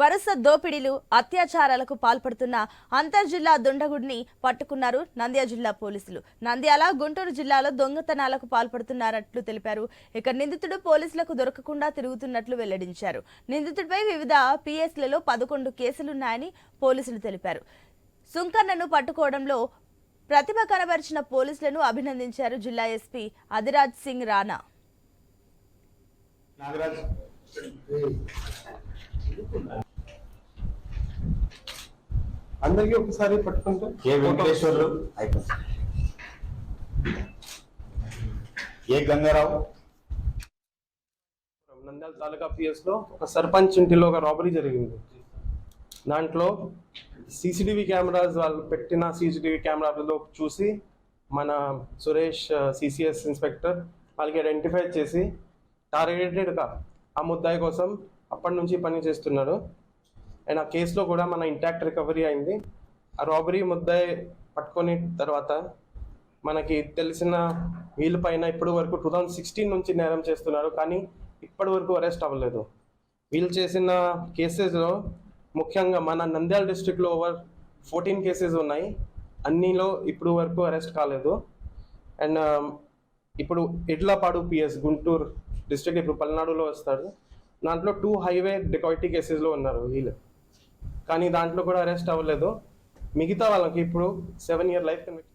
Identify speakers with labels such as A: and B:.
A: వరుస దోపిడీలు అత్యాచారాలకు పాల్పడుతున్న అంతర్జిల్లా దుండగుడిని పట్టుకున్నారు నంద్యాల జిల్లా పోలీసులు. నంద్యాల గుంటూరు జిల్లాలో దొంగతనాలకు పాల్పడుతున్నారట్లు తెలిపారు. ఇక నిందితుడు పోలీసులకు దొరకకుండా తిరుగుతున్నట్లు వెల్లడించారు. నిందితుడిపై వివిధ పిఎస్లలో పదకొండు కేసులున్నాయని పోలీసులు తెలిపారు. సుంకన్నను పట్టుకోవడంలో ప్రతిభ కనబరిచిన పోలీసులను అభినందించారు జిల్లా ఎస్పీ అధిరాజ్ సింగ్ రాణా.
B: నాగరాజ్. అందరికీ ఒకసారి పట్టుకుంటే
C: ఏ వెంకటేశ్వర్లు? అయిపోయింది ఏ గంగారావు?
B: నంద్యాల తాలూకా పిఎస్లో ఒక సర్పంచ్ ఇంటిలో ఒక రాబరీ జరిగింది. దాంట్లో సీసీటీవీ కెమెరాస్ వాళ్ళు పెట్టిన సీసీటీవీ కెమెరాలలో చూసి మన సురేష్ సిసిఎస్ ఇన్స్పెక్టర్ వాళ్ళకి ఐడెంటిఫై చేసి టార్గెటెడ్గా ఆ ముద్దాయి కోసం అప్పటి నుంచి పని చేస్తున్నాడు. అండ్ ఆ కేసులో కూడా మన ఇంటాక్ట్ రికవరీ అయింది. ఆ రాబరీ ముద్దాయి పట్టుకొని తర్వాత మనకి తెలిసిన వీళ్ళ పైన ఇప్పటి వరకు టూ థౌజండ్ సిక్స్టీన్ నుంచి నేరం చేస్తున్నారు. కానీ ఇప్పటి వరకు అరెస్ట్ అవ్వలేదు. వీళ్ళు చేసిన కేసెస్లో ముఖ్యంగా మన నంద్యాల డిస్ట్రిక్ట్లో ఓవర్ ఫోర్టీన్ కేసెస్ ఉన్నాయి. అన్నిలో ఇప్పుడు వరకు అరెస్ట్ కాలేదు. అండ్ um, ఇప్పుడు ఇడ్లపాడు పిఎస్ గుంటూరు డిస్ట్రిక్ట్ ఇప్పుడు పల్నాడులో వస్తాడు దాంట్లో టూ హైవే డికాయిటీ కేసెస్లో ఉన్నారు వీళ్ళు. కానీ దాంట్లో కూడా అరెస్ట్ అవ్వలేదు. మిగతా వాళ్ళకి ఇప్పుడు సెవెన్ ఇయర్ లైఫ్ కన్విక్ట్